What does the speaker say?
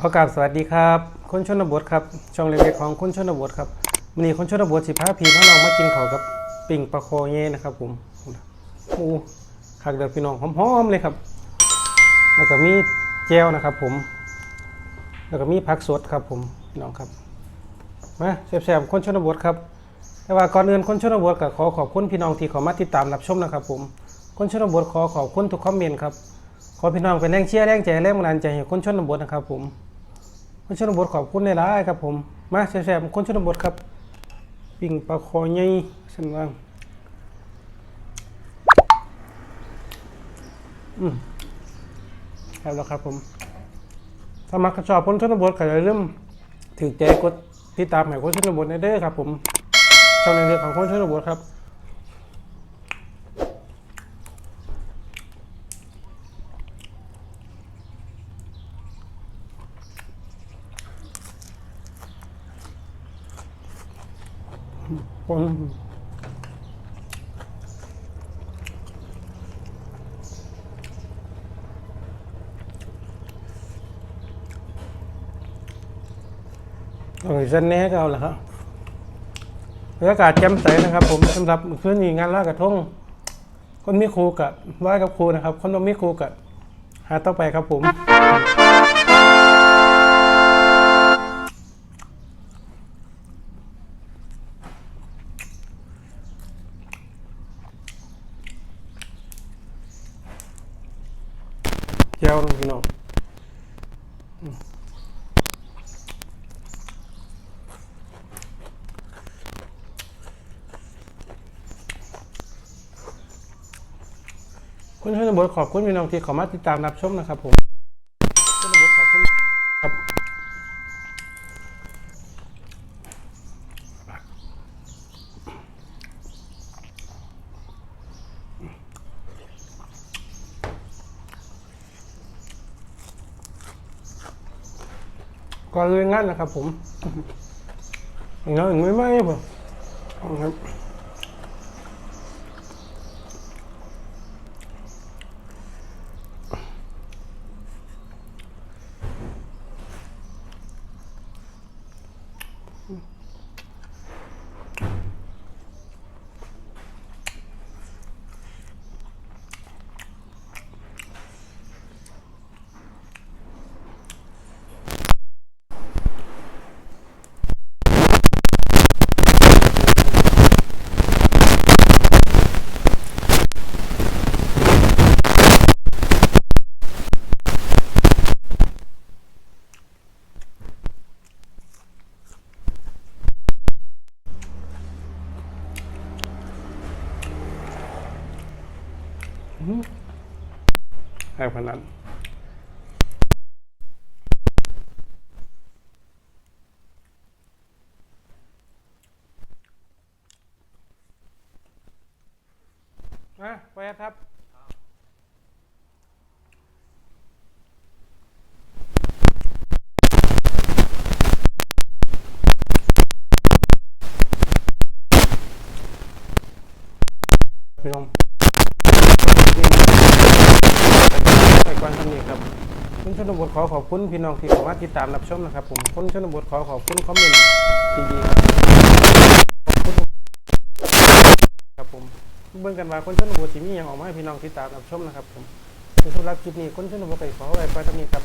ขอกราบสวัสดีครับ คนชนบทครับช่องเล็กๆของคนชนบทครับวันนี้คนชนบทสิพาพี่พาน้องมากินเขากับปิ่งปลาโคเย่นะครับผมโอ้คักเดือพี่น้องหอมๆเลยครับ แล้วก็มีแจวนะครับ ผม แล้วก็มีผักสดครับผมพี่น้องครับมาแซ่บๆคนชนบทครับแต่ว่าก่อนอื่นคนชนบทก็ขอขอบคุณพี่น้องที่เข้ามาติดตามรับชมนะครับผมคนชนบทขอขอบคุณทุกคอมเมนต์ครับขอพี่น้องเป็นแรงเชียร์แรงใจแรงบันดาลใจให้คนชนบทนะครับผม คนชนบทขอบคุณในร้ายๆครับผม มาแซ่บๆคนชนบทครับ ปิ่งปลาคอใหญ่ฉันว่าอืมครับแล้วครับผมถ้ามักชอบคนชนบทก็อย่าลืมถือใจกดติดตามให้คนชนบทในเด้อครับ ผมช่องเล็กๆของคนชนบทครับ คนโอ้ยเส้นนี้ก็เอาละครับบรรยากาศแจ่มใสนะครับ ผมสำหรับคืนนี้งานลอยกระทงคนมีครูกับไหว้กับครูนะครับ คนบ่มีครูกับหาต่อไปครับผม เจ้าพี่น้องอืมคุณชนบทขอบคุณพี่น้องที่เขอมาติดตามรับชมนะครับผมชนบทขอบคุณครับ ก็เลยงานนะครับ ผมอย่างนั้นไม่ไหมผมครับ ให้พนันอะไปครับพี่น้องไปก่อนทำนี้ครับคุณ ชนบทขอขอบคุณพี่น้องที่สามามาติดตามรับชมนะครับ ผมคุณชนบทขอขอบคุณคอมเมนต์ที่ดีขอบคุณครับผมเบิ่งกันว่าคนชนบทสิมีอย่างออกมาให้พี่น้องติดตามรับชมนะครับผมในสำหรับคลิปนี้คนชนบทไปขอไว้ไปทำนี้ครับ